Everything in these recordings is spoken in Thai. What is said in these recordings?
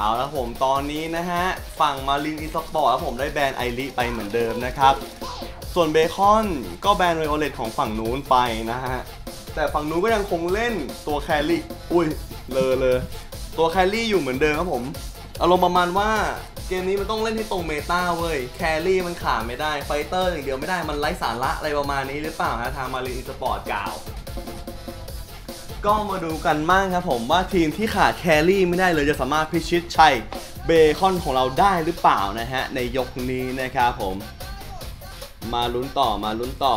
เอาละผมตอนนี้นะฮะ ฝั่งมารินอีสปอร์ตผมได้แบนไอริไปเหมือนเดิมนะครับ ส่วนเบคอนก็แบนไวโอเลตของฝั่งนู้นไปนะฮะ แต่ฝั่งนู้นก็ยังคงเล่นตัวแครี่อุ้ยเลอเลยตัวแครี่อยู่เหมือนเดิมครับผมอารมณ์ประมาณว่าเกมนี้มันต้องเล่นที่ตรงเมตาเว้ย แครี่มันขาดไม่ได้ ไฟเตอร์อย่างเดียวไม่ได้ มันไร้สาระอะไรประมาณนี้หรือเปล่าฮะทางมารินอีสปอร์ตกล่าว ก็มาดูกันมั่งครับผมว่าทีมที่ขาดแครี่ไม่ได้เลยจะสามารถพิชิตชัยเบคอนของเราได้หรือเปล่านะฮะ ในยกนี้นะครับผม มาลุ้นต่อมาลุ้นต่อ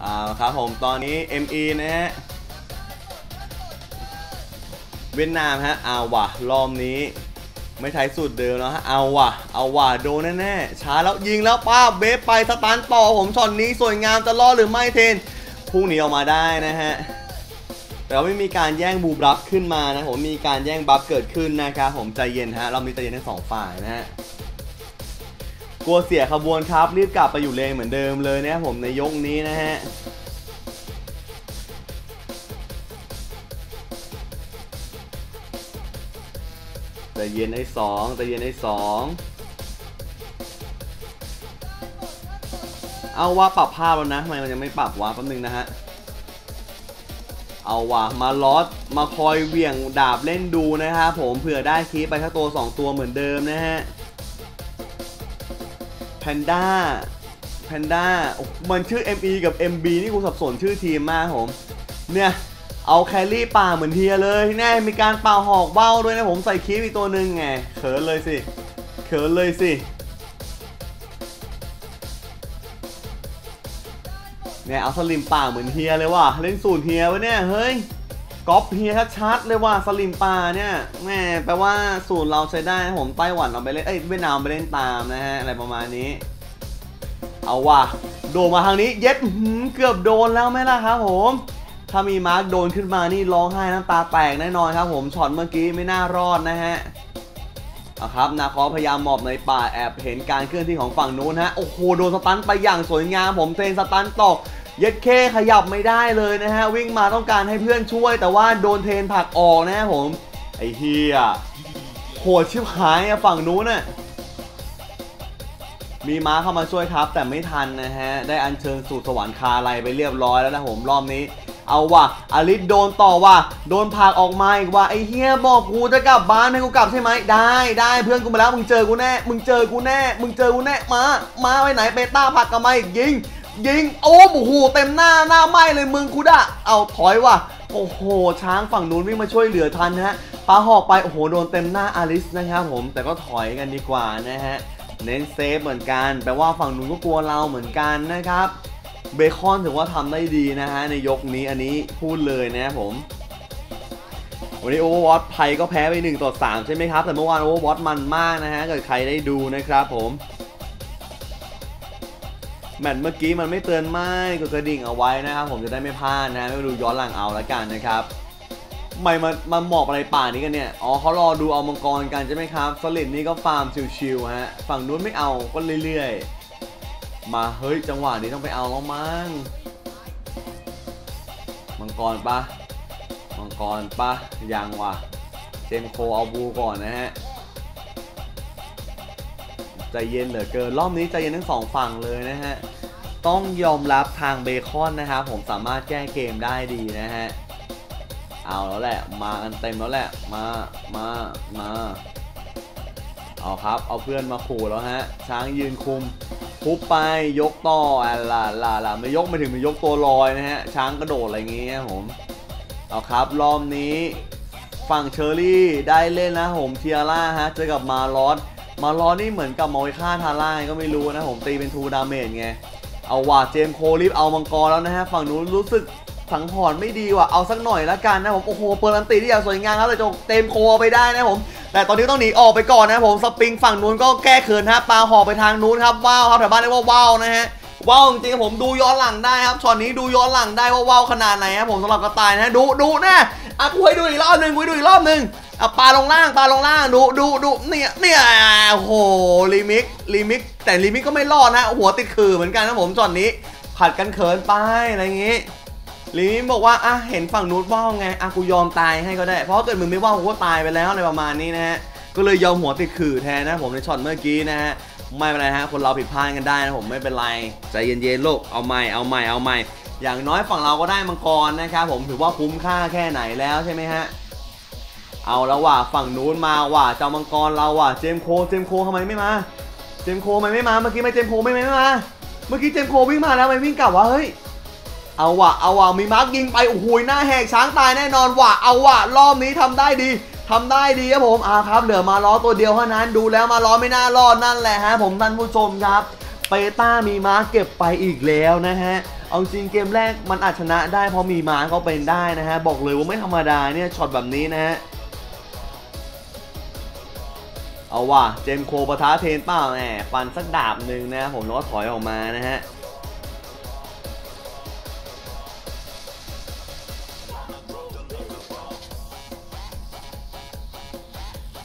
เอาครับผมตอนนี้ ME นะฮะเวียดนามฮะเอาว่ะรอบนี้ ไม่ใช้สูตรเดิมแล้วฮะเอาว่ะเอาว่ะโดนแน่ๆช้าแล้วยิงแล้วป้าเบฟไปสตาร์ต่อผมช็อตนี้สวยงามจะรอดหรือไม่เทน พุ่งหนีออกมาได้นะฮะแต่ว่าไม่มีการแย่งบูบลับขึ้นมานะผมมีการแย่งบัฟเกิดขึ้นนะครับผมใจเย็นฮะเรามีใจเย็นทั้งสองฝ่ายนะฮะกลัวเสียขบวนครับรีบกลับไปอยู่เลนเหมือนเดิมเลยนะครับผมในยกนี้นะฮะใจเย็นไอ้สองใจเย็นไอ้สอง เอาว่าปรับภาพแล้วนะทำไมมันยังไม่ปรับวะแป๊บนึงนะฮะ เอาว่ะมาลอสมาคอยเวี่ยงดาบเล่นดูนะครับผมเผื่อได้คีปไปแค่ตัว 2 ตัวเหมือนเดิมนะฮะแพนด้าแพนด้ามันชื่อ ME กับ MB นี่กูสับสนชื่อทีมมากผม เนี่ย เอาแครี่ป่าเหมือนเทียเลยแน่มีการป่าหอกเบ้าด้วยนะผมใส่คีปอีกตัวหนึ่งไงเขินเลยสิเขินเลยสิ เนี่ยเอาสลิมป่าเหมือนเฮียเลยว่ะเล่นสูตรเฮียวะเนี่ยเฮ้ยก๊อปเฮียชัดๆเลยว่ะสลิมป่าเนี่ยแม่แปลว่าสูตรเราใช้ได้ผมไต้หวันเอาไปเล่นเอ้ยเวียดนามไปเล่นตามนะฮะอะไรประมาณนี้ เอาว่ะโดนมาทางนี้เย็ดเกือบโดนแล้วไหมล่ะครับผมถ้ามีมาร์กโดนขึ้นมานี่ร้องไห้น้ำตาแตกแน่นอนครับผมช็อตเมื่อกี้ไม่น่ารอดนะฮะเอาครับนาคอพยายามหมอบในป่าแอบเห็นการเคลื่อนที่ของฝั่งนู้นฮะโอ้โหโดนสตันไปอย่างสวยงามผมเทรนสตันตก เย็ดเคขยับไม่ได้เลยนะฮะ วิ่งมาต้องการให้เพื่อนช่วย แต่ว่าโดนเทนผักออกนะฮะผม ไอ้เฮียโหดชิบหายอะฝั่งนู้นน่ะมีม้าเข้ามาช่วยครับแต่ไม่ทันนะฮะ ได้อัญเชิญสู่สวรรค์คาไลไปเรียบร้อยแล้วนะผมรอบนี้ เอาว่ะอลิสโดนต่อว่ะโดนผักออกมาอีกว่ะไอ้เฮียบอกกูจะกลับบ้านให้กูกลับใช่ไหมได้ได้เพื่อนกูมาแล้วมึงเจอกูแน่ มึงเจอกูแน่ มึงเจอกูแน่มา มาไปไหนเปต้าผักกับมาอีกยิง ยิงโอ้โหเต็มหน้าหน้าไหมเลยมึงกูด่ะเอาถอยว่ะโอ้โห ช้างฝั่งนู้นวิ่งมาช่วยเหลือทันนะฮะปาหอกไป โอ้โห โดนเต็มหน้าอลิสนะครับผม แต่ก็ถอยกันดีกว่านะฮะ เน้นเซฟเหมือนกัน แปลว่าฝั่งนู้นก็กลัวเราเหมือนกันนะครับ เบคอนถือว่าทำได้ดีนะฮะ ในยกนี้อันนี้พูดเลยนะครับผม วันนี้โอเวอร์วอตไทยก็แพ้ไป1ต่อ3ใช่ไหมครับ แต่เมื่อวานโอเวอร์วอตมันมากนะฮะ เกิดใครได้ดูนะครับผม แมตช์เมื่อกี้มันไม่เตือนไม่กดกระดิ่งเอาไว้นะครับผมจะได้ไม่พลาดนะไม่ดูย้อนหลังเอาแล้วกันนะครับทำไมมามาหมอบอะไรป่านี้กันเนี่ยอ๋อเขารอดูเอามังกรกันใช่ไหมครับสลิดนี่ก็ฟาร์มชิวๆฮะฝั่งนู้นไม่เอาก็เรื่อยๆ มาเฮ้ยจังหวะนี้ต้องไปเอาแล้วมั้งมังกรปะมังกรปะยังว่ะเจมโคเอาบูก่อนนะฮะ ใจเย็นเหลือเกินรอบนี้ใจเย็นทั้งสองฝั่งเลยนะฮะต้องยอมรับทางเบคอนนะครับผมสามารถแก้เกมได้ดีนะฮะเอาแล้วแหละมากันเต็มแล้วแหละมามามาเอาครับเอาเพื่อนมาขู่แล้วฮะช้างยืนคุมทุบไปยกต่ออะล่ะล่ะล่ะไม่ยกไม่ถึงไม่ยกตัวลอยนะฮะช้างกระโดดอะไรอย่างเงี้ยผมเอาครับรอบนี้ฝั่งเชอรี่ได้เล่นนะผมเทียร่าฮะเจอกับมาลอส มาลอนี่เหมือนกับมาไว้ฆ่าทาร่าไงก็ไม่รู้นะผมตีเป็นทูดาเมจไง เอาว่ะเจมโคลิฟเอามังกรแล้วนะฮะ ฝั่งนู้นรู้สึกสังหรณ์ไม่ดีว่ะ เอาสักหน่อยละกันนะผม โอ้โห เปิดอันตีที่อย่างสวยงามครับแต่จงเต็มโคไปได้นะผม แต่ตอนนี้ต้องหนีออกไปก่อนนะผม สปริงฝั่งนู้นก็แก้เขินฮะ ปลาหอกไปทางนู้นครับ ว้าวครับแถวบ้านเรียกว่าว้าวนะฮะว้าวจริงผมดูย้อนหลังได้ครับช็อตนี้ดูย้อนหลังได้ว่าว้าวขนาดไหนครับผมสำหรับกระต่ายนะดูดูนะอะกูให้ดูอีกรอบหนึ่งกูให้ดูอีกรอบหนึ่ง อะปาลงล่างปลาลงล่างดูดูดูเนี่ยเนี่ยโอ้โหลิมิกลิมิกแต่ลิมิกก็ไม่รอดนะ หัวติดขื่อเหมือนกันนะผมช็อตนี้ ผัดกันเขินไปอะไรอย่างงี้ลีมิกบอกว่าอะเห็นฝั่งนู้นว่าวไงอะกูยอมตายให้ก็ได้ เพราะเกิดมึงไม่ว่าวกูก็ตายไปแล้วอะไรประมาณนี้นะฮะก็เลยยอมหัวติดขื่อแทนนะผมในช็อตเมื่อกี้นะฮะไม่เป็นไรฮะคนเราผิดพลาดกันได้นะผมไม่เป็นไรใจเย็นๆโลกเอาใหม่เอาใหม่เอาใหม่อย่างน้อยฝั่งเราก็ได้มังกรนะครับผมถือว่าคุ้มค่าแค่ไหนแล้วใช่ไหมฮะ เอาแล้วว่ะฝั่งนู้นมาว่ะเจ้ามังกรเราว่ะเจมโคเจมโคทำไมไม่มาเจมโคทำไมไม่มาเมื่อกี้ไม่เจมโคไม่ไม่มาเมื่อกี้เจมโควิ่งมาแล้วไม่วิ่งกลับวะเฮ้ยเอาว่ะเอาว่ะมีมาร์กยิงไปโอ้โหหน้าแหกช้างตายแน่นอนว่ะเอาว่ะรอบนี้ทำได้ดีทำได้ดีครับผมอ่าครับเหลือมาล้อตัวเดียวเท่านั้นดูแล้วมาล้อไม่น่ารอดนั่นแหละฮะผมท่านผู้ชมครับเปต้ามีมาร์กเก็บไปอีกแล้วนะฮะเอาจริงเกมแรกมันอาจชนะได้เพราะมีมาร์กเขาเป็นได้นะฮะบอกเลยว่าไม่ธรรมดาเนี่ยช็อตแบบนี้นะฮะ เอาว่ะเจมโคปะทะเทนเปล่าแหมฟันสักดาบหนึ่งนะผมแล้วก็ถอยออกมานะฮะ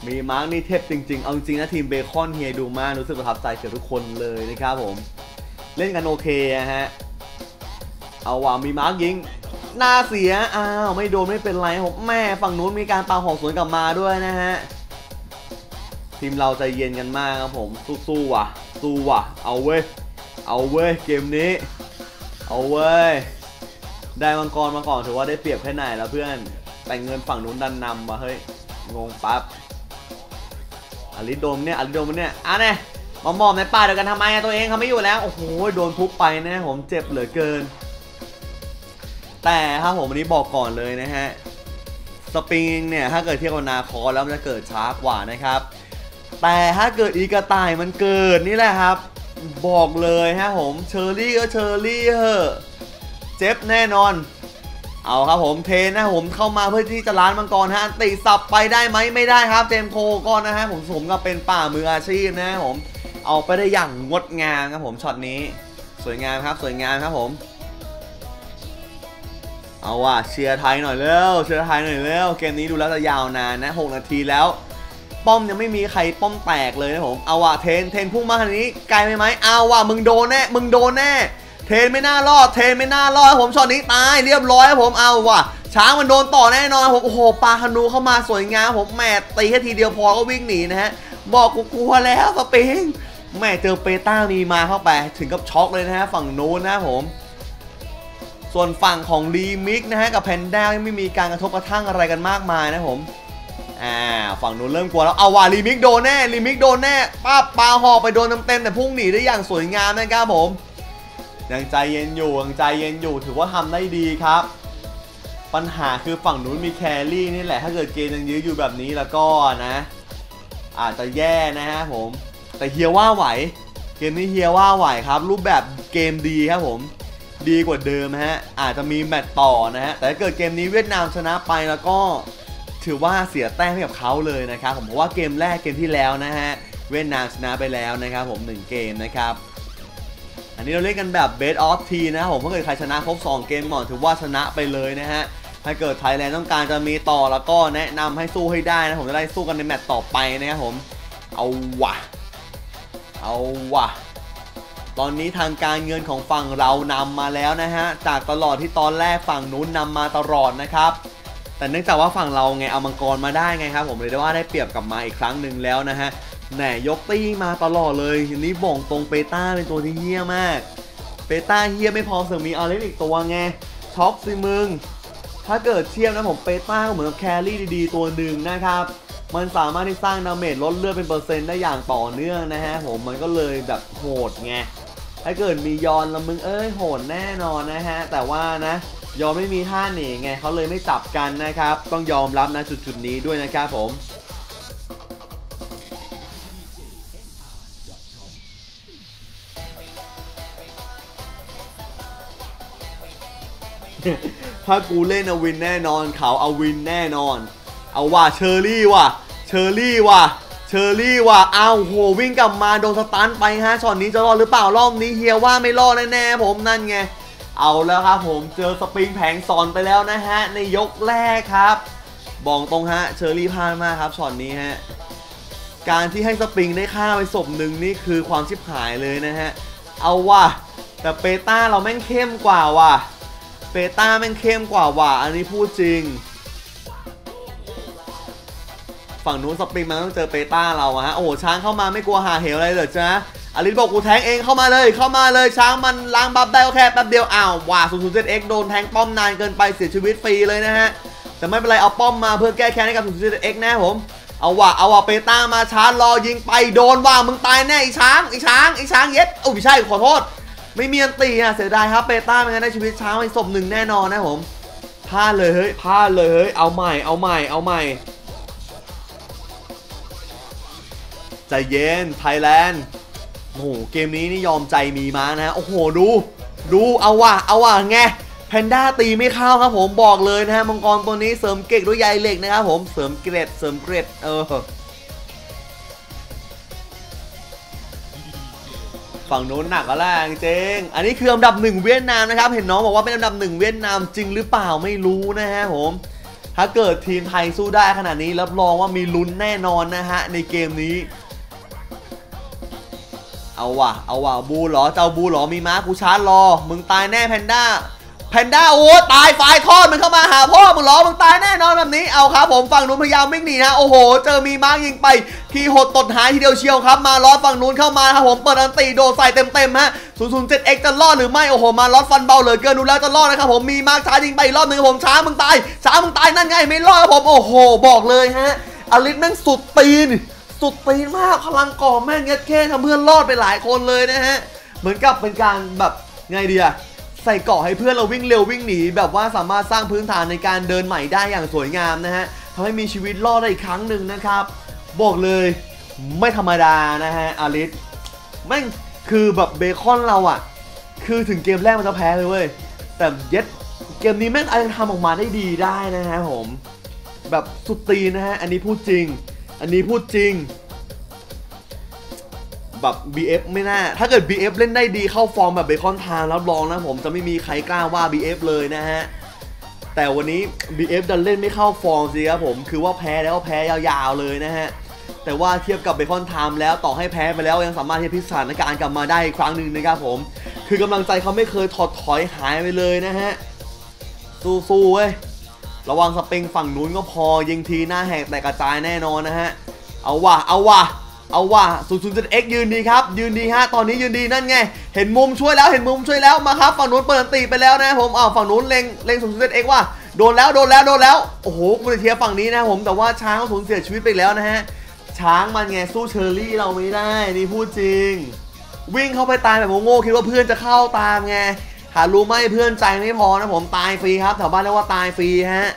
มีมาร์กนี่เทพจริงๆ เอาจริงนะทีมเบคอนเฮียดูมากรู้สึกประทับใจเกือบทุกคนเลยนะครับผม เล่นกันโอเคอะฮะ เอาว่ะมีมาร์กยิงหน้าเสีย อ้าว ไม่โดนไม่เป็นไรผมแม่ฝั่งนู้นมีการปาหอกสวนกลับมาด้วยนะฮะ ทีมเราใจเย็นกันมากครับผมสู้ๆว่ะ สู้ว่ะ เอาเว้ย เอาเว้ยเกมนี้ เอาเว้ย ได้มังกรมาก่อนถือว่าได้เปรียบแค่ไหนแล้วเพื่อน แต่เงินฝั่งนู้นดันนำมาเฮ้ย งงปั๊บอลิโดมเนี่ยอลิโดมเนี่ยอะเนี่ยมามอบในป่าเดียวกันทำไมอะตัวเองเขาไม่อยู่แล้ว โอ้โห โดนทุบไปนะผมเจ็บเหลือเกิน แต่ครับผมวันนี้บอกก่อนเลยนะฮะ สปริงเนี่ย ถ้าเกิดเทียบกับนาคอแล้วมันจะเกิดช้ากว่านะครับ แต่ถ้าเกิดอีกระต่ายมันเกิดนี่แหละครับ บอกเลยฮะผมเชอรี่ก็เชอรี่เหอะเจ็บแน่นอน เอาครับผมเทนนะผมเข้ามาเพื่อที่จะล้านมังกรฮะอันติสับไปได้ไหมไม่ได้ครับเจมโคก่อนนะฮะผมสมกับเป็นป่ามืออาชีพนะผมเอาไปได้อย่างงดงามครับผมช็อตนี้ สวยงามครับสวยงามครับผม เอาว่ะเชียร์ไทยหน่อยเร็วเชียร์ไทยหน่อยเร็วเกมนี้ดูแล้วจะยาวนานนะ 6 นาทีแล้ว ป้อมยังไม่มีใครป้อมแตกเลยนะผมเอาว่ะเทนเทนพุ่งมาขนาดนี้ไกลไหมไหมเอาว่ะมึงโดนแน่มึงโดนแน่เทนไม่น่ารอดเทนไม่น่ารอดผมช็อตนี้ตายเรียบร้อยครับผมเอาว่ะช้างมันโดนต่อแน่นอนผมโอ้โหปลาคานูเข้ามาสวยงามผมแหมตีแค่ทีเดียวพอก็วิ่งหนีนะฮะบอกกูกลัวแล้วสปริงแหม่เจอเปต้ามีมาเข้าไปถึงกับช็อกเลยนะฮะฝั่งโน้นนะผมส่วนฝั่งของรีมิกนะฮะกับแพนด้าไม่มีการกระทบกระทั่งอะไรกันมากมายนะผม อ่าฝั่งนู้นเริ่มกลัวแล้วเอาว่ะรีมิกโดนแน่รีมิกโดนแน่ป้าปาหอกไปโดนเต็มๆแต่พุ่งหนีได้อย่างสวยงามนะครับผมยังใจเย็นอยู่ยังใจเย็นอยู่ถือว่าทำได้ดีครับ ปัญหาคือฝั่งนู้นมีแครี่นี่แหละ ถ้าเกิดเกมยังยื้ออยู่แบบนี้แล้วก็นะ อาจจะแย่นะฮะผม แต่เฮียว่าไหว เกมนี้เฮียว่าไหวครับ รูปแบบเกมดีครับผมดีกว่าเดิมฮะอาจจะมีแมตช์ต่อนะฮะแต่ถ้าเกิดเกมนี้เวียดนามชนะไปแล้วก็ ถือว่าเสียแต้มให้กับเขาเลยนะครับผมเพราะว่าเกมแรกเกมที่แล้วนะฮะเวียดนามชนะไปแล้วนะครับผม 1 เกมนะครับอันนี้เราเล่นกันแบบ best of t นะครับผมถ้าเกิดใครชนะครบ 2 เกมก่อนถือว่าชนะไปเลยนะฮะถ้าเกิดไทยแลนด์ต้องการจะมีต่อแล้วก็แนะนำให้สู้ให้ได้นะผมจะได้สู้กันในแมตช์ต่อไปนะครับผมเอาวะเอาวะตอนนี้ทางการเงินของฝั่งเรานำมาแล้วนะฮะจากตลอดที่ตอนแรกฝั่งนู้นนำมาตลอดนะครับ แต่เนื่องจากว่าฝั่งเราไงเอามังกรมาได้ไงครับผมเลยได้ว่าได้เปรียบกลับมาอีกครั้งหนึ่งแล้วนะฮะแหนยกตี้มาตลอดเลยทีนี้บ่งตรงเปต้าเป็นตัวที่เฮี้ยมากเปต้าเฮี้ยไม่พอเสริมมีอาเลนอีกตัวไงช็อกสิมึงถ้าเกิดเทียบนะผมเปต้าก็เหมือนกับแครี่ดีๆ ตัวหนึ่งนะครับมันสามารถที่สร้างดาเมจลดเลือดเป็นเปอร์เซ็นต์ได้อย่างต่อเนื่องนะฮะผมมันก็เลยแบบโหดไงถ้าเกิดมียอนล้วมึงเอ้ยโหดแน่นอนนะฮะแต่ว่านะ ยอมไม่มีท่าหนีไงเขาเลยไม่จับกันนะครับ ต้องยอมรับนะจุดๆนี้ด้วยนะครับผมถ้ากูเล่นเอาวินแน่นอนเขาเอาวินแน่นอน เอาว่ะเชอรี่ว่ะเชอรี่ว่ะเชอรี่ว่ะเอาโหวิ่งกลับมาโดนสตันไปฮะช็อตนี้จะรอดหรือเปล่ารอบนี้เฮียว่าไม่รอดแน่ๆผมนั่นไง เอาแล้วครับผมเจอสปริงแผงสอนไปแล้วนะฮะ ในยกแรกครับบอกตรงฮะเชอรี่พลาดมากครับช็อตนี้ฮะการที่ให้สปริงได้ฆ่าไปศพหนึ่งนี่คือความชิบหายเลยนะฮะ เอาว่ะ แต่เปต้าเราแม่งเข้มกว่าว่ะเบต้าแม่งเข้มกว่าว่ะ อันนี้พูดจริง ฝั่งนู้นสปริงมันต้องเจอเปต้าเราอะฮะ โอ้ช้างเข้ามาไม่กลัวหาเหวอะไรเลยจ้ะ อลิสบอกกูแทงเองเข้ามาเลยเข้ามาเลยช้างมันล้างบัฟได้ก็แค่แป๊บเดียวอ้าวว้า 007X โดนแทงป้อมนานเกินไปเสียชีวิตฟรีเลยนะฮะแต่ไม่เป็นไรเอาป้อมมาเพื่อแก้แค้นให้กับ 007X แน่ผมเอาว่ะเอาว่ะเปต้ามาชาร์จรอยิงไปโดนว่ะมึงตายแน่ไอ้ช้างไอ้ช้างไอ้ช้างเย็ดโอ้ไม่ใช่ขอโทษ ไม่มีอันตีอะเสียดายครับเปต้าไม่งั้นได้ชีวิตช้างไปศพหนึ่งแน่นอนนะผมพลาดเลยเฮ้ยพลาดเลยเฮ้ยเอาใหม่เอาใหม่เอาใหม่ใจเย็นไทยแลนด์ โอ้โหเกมนี้นี่ยอมใจมีมานะโอ้โหดู ดูเอาว่ะเอาว่ะไงแพนด้าตีไม่เข้าครับผมบอกเลยนะฮะมังกรตัวนี้เสริมเกร็ดด้วยใยเหล็กนะครับผมเสริมเกร็ดเสริมเกร็ดเออฝั่งโน้นหนักก็แรงจริงอันนี้คืออันดับหนึ่งเวียดนามนะครับ เห็นน้องบอกว่าเป็นอันดับหนึ่งเวียดนามจริงหรือเปล่าไม่รู้นะฮะผม ถ้าเกิดทีมไทยสู้ได้ขนาดนี้รับรองว่ามีลุ้นแน่นอนนะฮะในเกมนี้ เอาว่ะ เอาว่ะ บูเหรอ เจ้าบูเหรอ มีม้ากูชาร์จรอ มึงตายแน่แพนด้า แพนด้าโอ้ตายฝ่ายทอดมันเข้ามาหาพ่อมึงหรอ มึงตายแน่นอนแบบนี้ เอาครับผมฝั่งนู้นพยายามวิ่งหนีนะ โอ้โห เจอมีม้ายิงไป ทีหดตดหายทีเดียวเชียวครับ มาล้อฝั่งนู้นเข้ามาครับผมเปิดอันตีโดใส่เต็มๆฮะ 007X จะรอดหรือไม่ โอ้โห มาล้อฟันเบาเหลือเกินดูแล้วจะรอดนะครับผมมีม้าช้ายิงไปรอบหนึงผมช้ามึงตายช้ามึงตายนั่นไงไม่รอดครับผมโอ้โห บอกเลยฮะอลิสแม่งสุดตีน สุดตีนมากพลังก่อแม่งเงี้ยแค่ทำเพื่อนรอดไปหลายคนเลยนะฮะ เหมือนกับเป็นการแบบไงดีอะใส่เกาะให้เพื่อนเราวิ่งเร็ววิ่งหนี แบบว่าสามารถสร้างพื้นฐานในการเดินใหม่ได้อย่างสวยงามนะฮะทำให้มีชีวิตรอดได้อีกครั้งหนึ่งนะครับ บอกเลยไม่ธรรมดานะฮะอลิสแม่งคือแบบเบคอนเราอะคือถึงเกมแรกมันจะแพ้เลยเว้ยแต่เย็ดเกมนี้แม่งยังทำออกมาได้ดีได้นะฮะผม แบบสุดตีนนะฮะ อันนี้พูดจริง อันนี้พูดจริง แบบ BF ไม่น่า ถ้าเกิด BF เล่นได้ดีเข้าฟอร์มแบบเบคอนทามรับรองนะผมจะไม่มีใครกล้าว่า BF เลยนะฮะ แต่วันนี้ BF ดันเล่นไม่เข้าฟอร์มสิครับผม คือว่าแพ้แล้วแพ้ยาวๆเลยนะฮะ แต่ว่าเทียบกับเบคอนไทม์แล้วต่อให้แพ้ไปแล้วยังสามารถที่จะพลิกสถานการณ์กลับมาได้อีกครั้งหนึ่งนะครับผม คือกำลังใจเขาไม่เคยถอดถอยหายไปเลยนะฮะ สู้ๆเว้ย ระวังสปริงฝั่งนู้นก็พอยิงทีหน้าแหกแต่กระจายแน่นอนนะฮะ เอาว่ะ เอาว่ะ เอาว่ะ0 0 7 x ยืนดีครับ ยืนดีฮะ ตอนนี้ยืนดีนั่นไง เห็นมุมช่วยแล้ว เห็นมุมช่วยแล้ว มาครับ ฝั่งนู้นเปิดอันตีไปแล้วนะผมอ้าวฝั่งนู้นเล็ง เล็ง0 0 7 x ว่ะ โดนแล้ว โดนแล้ว โดนแล้ว โอ้โหกูจะเทียฝั่งนี้นะผม แต่ว่าช้างสูญเสียชีวิตไปแล้วนะฮะ ช้างมันไงสู้เชอร์รี่เราไม่ได้ นี่พูดจริง วิ่งเข้าไปตายแบบโง่ๆคิดว่าเพื่อนจะเข้าตามไง หารู้ไหมเพื่อนใจไม่พอนะผมตายฟรีครับแถวบ้านเรียกว่าตายฟรีฮะ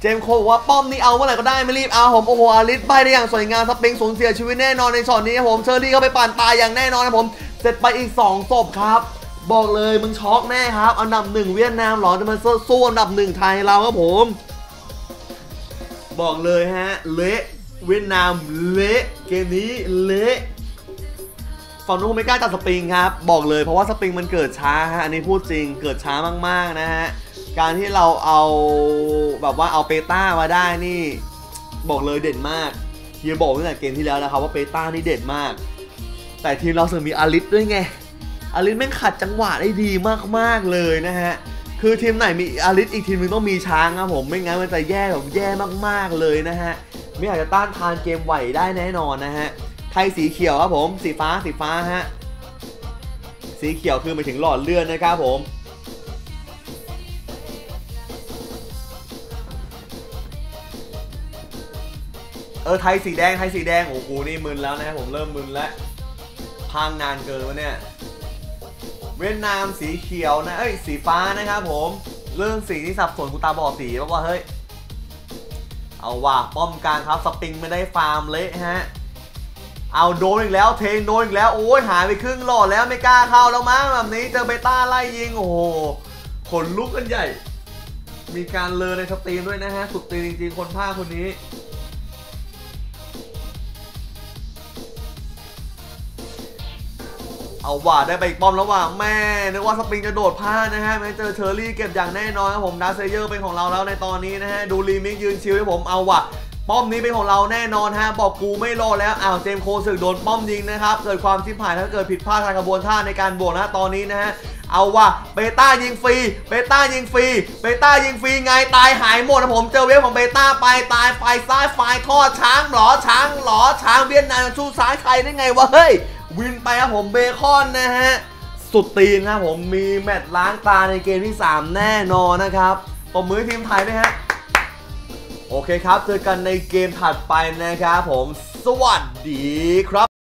เจมส์โคบอกว่าป้อมนี่เอาเมื่อไหร่ก็ได้ไม่รีบเอาผมโอ้โหอาริสไปได้อย่างสวยงามสปริงสูญเสียชีวิตแน่นอนในช็อตนี้ครับผมเชอรี่เข้าไปปั่นตายอย่างแน่นอนนะผมเสร็จไปอีก2ศพครับบอกเลยมึงช็อกแน่ครับ อันดับหนึ่งเวียดนามหรอจะมาสู้อันดับหนึ่งไทยเราครับผม บอกเลยฮะ เละเวียดนามเละเกมนี้เละ ฝั่งนู้นไม่กล้าจัดสปริงครับ บอกเลยเพราะว่าสปริงมันเกิดช้าฮะอันนี้พูดจริงเกิดช้ามากๆนะฮะการที่เราเอาแบบว่าเอาเปต้ามาได้นี่ บอกเลยเด่นมากเฮียบอกตั้งแต่เกมที่แล้วนะครับว่าเปต้านี่เด่นมาก แต่ทีมเราเสริมมีอาริสด้วยไงอาริสแม่งขัดจังหวะได้ดีมากๆเลยนะฮะคือทีมไหนมีอาริสอีกทีมนึงต้องมีช้างครับผมไม่งั้นมันจะแย่แบบแย่มากๆเลยนะฮะไม่อาจจะต้านทานเกมไหวได้แน่นอนนะฮะ ไทยสีเขียวครับผม สีฟ้าสีฟ้าฮะ สีเขียวคือหมายถึงหลอดเลือดนะครับผม เออไทยสีแดงไทยสีแดงโอ้โหนี่มึนแล้วนะผมเริ่มมึนแล้วพังนานเกินวะเนี่ย เวียดนามสีเขียวนะเอ้ยสีฟ้านะครับผม เรื่องสีที่สับสนกูตาบอดสีเพราะว่าเฮ้ย เอาว่ะป้อมกลางครับสปริงไม่ได้ฟาร์มเละฮะ เอาโดนอีกแล้วเทนโดนอีกแล้วโอ้ยหายไปครึ่งหลอดแล้วไม่กล้าเข้าแล้วมั้งแบบนี้เจอเบต้าไล่ยิงโอ้โหขนลุกกันใหญ่ มีการเลอในสตรีมด้วยนะฮะ สุดตีนจริงๆคนภาคคนนี้ เอาว่าได้ไปอีกป้อมแล้วว่ะแม่นึกว่าสปริงจะโดดพลาดนะฮะแม้เจอเชอรี่เก็บอย่างแน่นอนครับผมดาร์เซเยอร์เป็นของเราแล้วในตอนนี้นะฮะดูรีมิกยืนชิลให้ผมเอาว่ะ ป้อมนี้เป็นของเราแน่นอนฮะบอกกูไม่รอแล้วอ้าวเจมโคสึกโดนป้อมยิงนะครับเกิดความชิบหายถ้าเกิดผิดพลาดทางกระบวนท่าในการบวกนะตอนนี้นะฮะเอาว่ะเบต้ายิงฟรีเบต้ายิงฟรีเบต้ายิงฟรีไงตายหายหมดนะผมเจอเวฟของเบต้าไปตายไฟซ้ายไฟทอดช้างหรอช้างหรอช้างเวียดนามชูซ้ายใครได้ไงวะเฮ้ยวินไปครับผมเบคอนนะฮะสุดตีนครับผมมีแมตช์ล้างตาในเกมที่ 3 แน่นอนนะครับปมมือทีมไทยด้วยฮะ โอเคครับ เจอกันในเกมถัดไปนะครับผม สวัสดีครับ